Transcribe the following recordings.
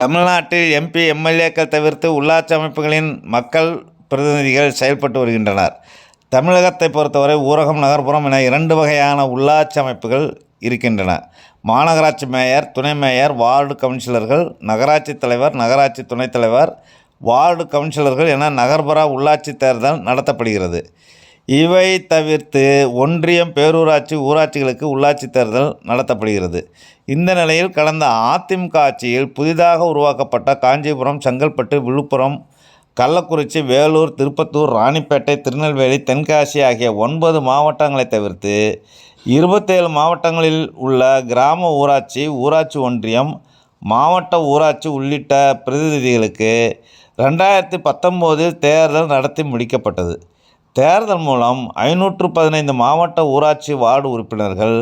தமிழ்நாட்டில் எம்பி எம்எல்ஏக்கள் தவிர்த்து உள்ளாட்சி அமைப்புகளின் மக்கள் பிரதிநிதிகள் செயல்பட்டு வருகின்றனர். தமிழகத்தை பொறுத்தவரை ஊரகம் நகர்ப்புறம் என இரண்டு வகையான உள்ளாட்சி அமைப்புகள் இருக்கின்றன. மாநகராட்சி மேயர் துணை மேயர் வார்டு கவுன்சிலர்கள் நகராட்சி தலைவர் நகராட்சி துணைத் தலைவர் வார்டு கவுன்சிலர்கள் என நகர்ப்புற உள்ளாட்சி தேர்தல் நடத்தப்படுகிறது. இவை தவிர்த்து ஒன்றியம் பேரூராட்சி ஊராட்சிகளுக்கு உள்ளாட்சி தேர்தல் நடத்தப்படுகிறது. இந்த நிலையில் கடந்த அதிமுக ஆட்சியில் புதிதாக உருவாக்கப்பட்ட காஞ்சிபுரம் செங்கல்பட்டு விழுப்புரம் கள்ளக்குறிச்சி வேலூர் திருப்பத்தூர் ராணிப்பேட்டை திருநெல்வேலி தென்காசி ஆகிய ஒன்பது மாவட்டங்களை தவிர்த்து இருபத்தேழு மாவட்டங்களில் உள்ள கிராம ஊராட்சி ஊராட்சி ஒன்றியம் மாவட்ட ஊராட்சி உள்ளிட்ட பிரதிநிதிகளுக்கு ரெண்டாயிரத்தி பத்தொம்போதில் தேர்தல் நடத்தி முடிக்கப்பட்டது. தேர்தல் மூலம் ஐநூற்று பதினைந்து மாவட்ட ஊராட்சி வார்டு உறுப்பினர்கள்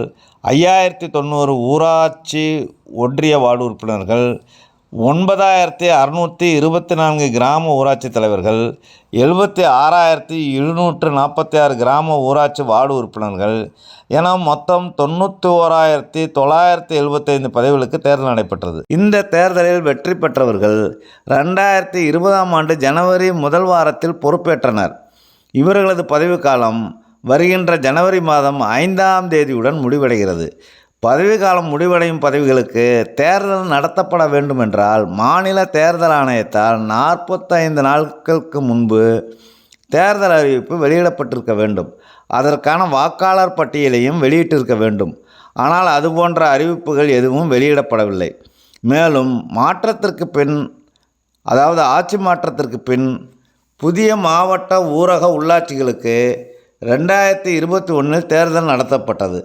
ஐயாயிரத்தி தொண்ணூறு ஊராட்சி ஒன்றிய வார்டு உறுப்பினர்கள் ஒன்பதாயிரத்தி அறுநூற்றி இருபத்தி நான்கு கிராம ஊராட்சி தலைவர்கள் எழுபத்தி ஆறாயிரத்தி எழுநூற்று நாற்பத்தி ஆறு கிராம ஊராட்சி வார்டு உறுப்பினர்கள் என மொத்தம் தொண்ணூற்றி ஓராயிரத்தி தொள்ளாயிரத்தி எழுபத்தைந்து பதவிகளுக்கு தேர்தல் நடைபெற்றது. இந்த தேர்தலில் வெற்றி பெற்றவர்கள் ரெண்டாயிரத்தி இருபதாம் ஆண்டு ஜனவரி முதல் வாரத்தில் பொறுப்பேற்றனர். இவர்களது பதவிக்காலம் வருகின்ற ஜனவரி மாதம் ஐந்தாம் தேதியுடன் முடிவடைகிறது. பதவிக்காலம் முடிவடையும் பதவிகளுக்கு தேர்தல் நடத்தப்பட வேண்டுமென்றால் மாநில தேர்தல் ஆணையத்தால் நாற்பத்தைந்து நாட்களுக்கு முன்பு தேர்தல் அறிவிப்பு வெளியிடப்பட்டிருக்க வேண்டும். அதற்கான வாக்காளர் பட்டியலையும் வெளியிட்டிருக்க வேண்டும். ஆனால் அதுபோன்ற அறிவிப்புகள் எதுவும் வெளியிடப்படவில்லை. மேலும் மாற்றத்திற்கு பின் அதாவது ஆட்சி மாற்றத்திற்கு பின் புதிய மாவட்ட ஊரக உள்ளாட்சிகளுக்கு ரெண்டாயிரத்தி இருபத்தி ஒன்றில் தேர்தல் நடத்தப்பட்டது.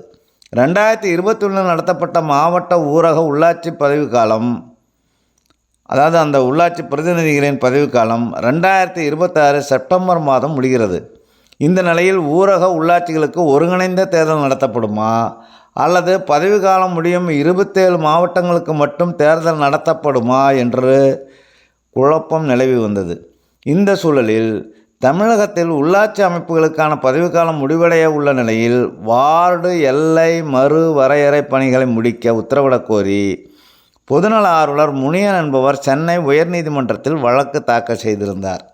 ரெண்டாயிரத்தி இருபத்தி ஒன்றில் நடத்தப்பட்ட மாவட்ட ஊரக உள்ளாட்சி பதவிக்காலம் அதாவது அந்த உள்ளாட்சி பிரதிநிதிகளின் பதவிக்காலம் ரெண்டாயிரத்தி இருபத்தாறு செப்டம்பர் மாதம் முடிகிறது. இந்த நிலையில் ஊரக உள்ளாட்சிகளுக்கு ஒருங்கிணைந்த தேர்தல் நடத்தப்படுமா? அல்லது பதவிக்காலம் முடியும் இருபத்தேழு மாவட்டங்களுக்கு மட்டும் தேர்தல் நடத்தப்படுமா? என்று குழப்பம் நிலவி வந்தது. இந்த சூழலில் தமிழகத்தில் உள்ளாட்சி அமைப்புகளுக்கான பதவிக்காலம் முடிவடைய உள்ள நிலையில் வார்டு எல்லை மறு வரையறை பணிகளை முடிக்க உத்தரவிடக் கோரி பொதுநல ஆர்வலர் முனியன் என்பவர் சென்னை உயர்நீதிமன்றத்தில் வழக்கு தாக்கல் செய்திருந்தார்.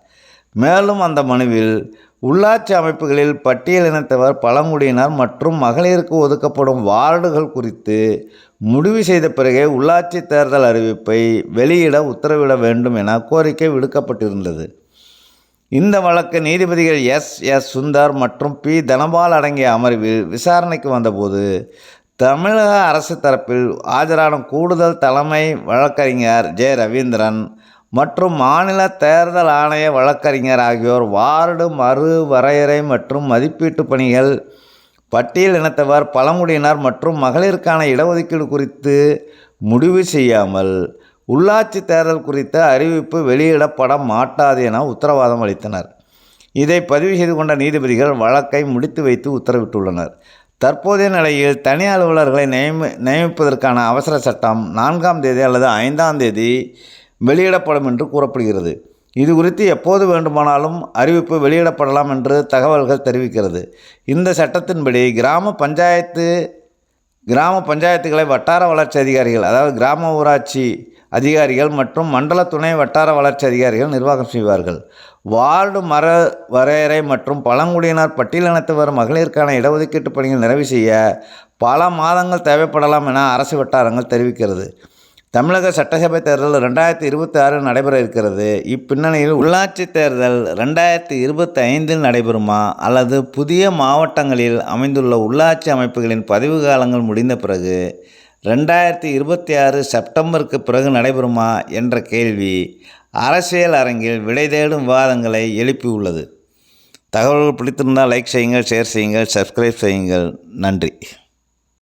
மேலும் அந்த மனுவில் உள்ளாட்சி அமைப்புகளில் பட்டியலினத்தவர் பழங்குடியினர் மற்றும் மகளிருக்கு ஒதுக்கப்படும் வார்டுகள் குறித்து முடிவு செய்த பிறகே உள்ளாட்சி தேர்தல் அறிவிப்பை வெளியிட உத்தரவிட வேண்டும் என கோரிக்கை விடுக்கப்பட்டிருந்தது. இந்த வழக்கு நீதிபதிகள் எஸ் எஸ் சுந்தர் மற்றும் பி தனபால் அடங்கிய அமர்வில் விசாரணைக்கு வந்தபோது தமிழக அரசு தரப்பில் ஆஜரான கூடுதல் தலைமை வழக்கறிஞர் ஜெ. ரவீந்திரன் மற்றும் மாநில தேர்தல் ஆணைய வழக்கறிஞர் ஆகியோர் வார்டு மறு வரையறை மற்றும் மதிப்பீட்டு பணிகள் பட்டியல் இனத்தவர் பழங்குடியினர் மற்றும் மகளிருக்கான இடஒதுக்கீடு குறித்து முடிவு செய்யாமல் உள்ளாட்சி தேர்தல் குறித்த அறிவிப்பு வெளியிடப்பட மாட்டாது என உத்தரவாதம் அளித்தனர். இதை பதிவு செய்து கொண்ட நீதிபதிகள் வழக்கை முடித்து வைத்து உத்தரவிட்டுள்ளனர். தற்போதைய நிலையில் தனி அலுவலர்களை நியமி நியமிப்பதற்கான அவசர சட்டம் நான்காம் தேதி அல்லது ஐந்தாம் தேதி வெளியிடப்படும் என்று கூறப்படுகிறது. இது குறித்து எப்போது வேண்டுமானாலும் அறிவிப்பு வெளியிடப்படலாம் என்று தகவல்கள் தெரிவிக்கிறது. இந்த சட்டத்தின்படி கிராம பஞ்சாயத்து கிராம பஞ்சாயத்துகளை வட்டார வளர்ச்சி அதிகாரிகள் அதாவது கிராம ஊராட்சி அதிகாரிகள் மற்றும் மண்டல துணை வட்டார வளர்ச்சி அதிகாரிகள் நிர்வாகம் செய்வார்கள். வார்டு மர வரையறை மற்றும் பழங்குடியினர் பட்டியலினத்தவர் மகளிருக்கான இடஒதுக்கீட்டு பணிகள் நிறைவு செய்ய பல மாதங்கள் தேவைப்படலாம் என அரசு வட்டாரங்கள் தெரிவிக்கிறது. தமிழக சட்டசபை தேர்தல் ரெண்டாயிரத்தி இருபத்தி ஆறு நடைபெற இருக்கிறது. இப்பின்னணியில் உள்ளாட்சி தேர்தல் ரெண்டாயிரத்தி இருபத்தி ஐந்தில் நடைபெறுமா? அல்லது புதிய மாவட்டங்களில் அமைந்துள்ள உள்ளாட்சி அமைப்புகளின் பதிவு காலங்கள் முடிந்த பிறகு ரெண்டாயிரத்தி இருபத்தி ஆறு செப்டம்பருக்கு பிறகு நடைபெறுமா என்ற கேள்வி அரசியல் அரங்கில் விடை தேடும் விவாதங்களை எழுப்பியுள்ளது தகவல்கள் பிடித்திருந்தால் லைக் செய்யுங்கள் ஷேர் செய்யுங்கள் சப்ஸ்கிரைப் செய்யுங்கள். நன்றி.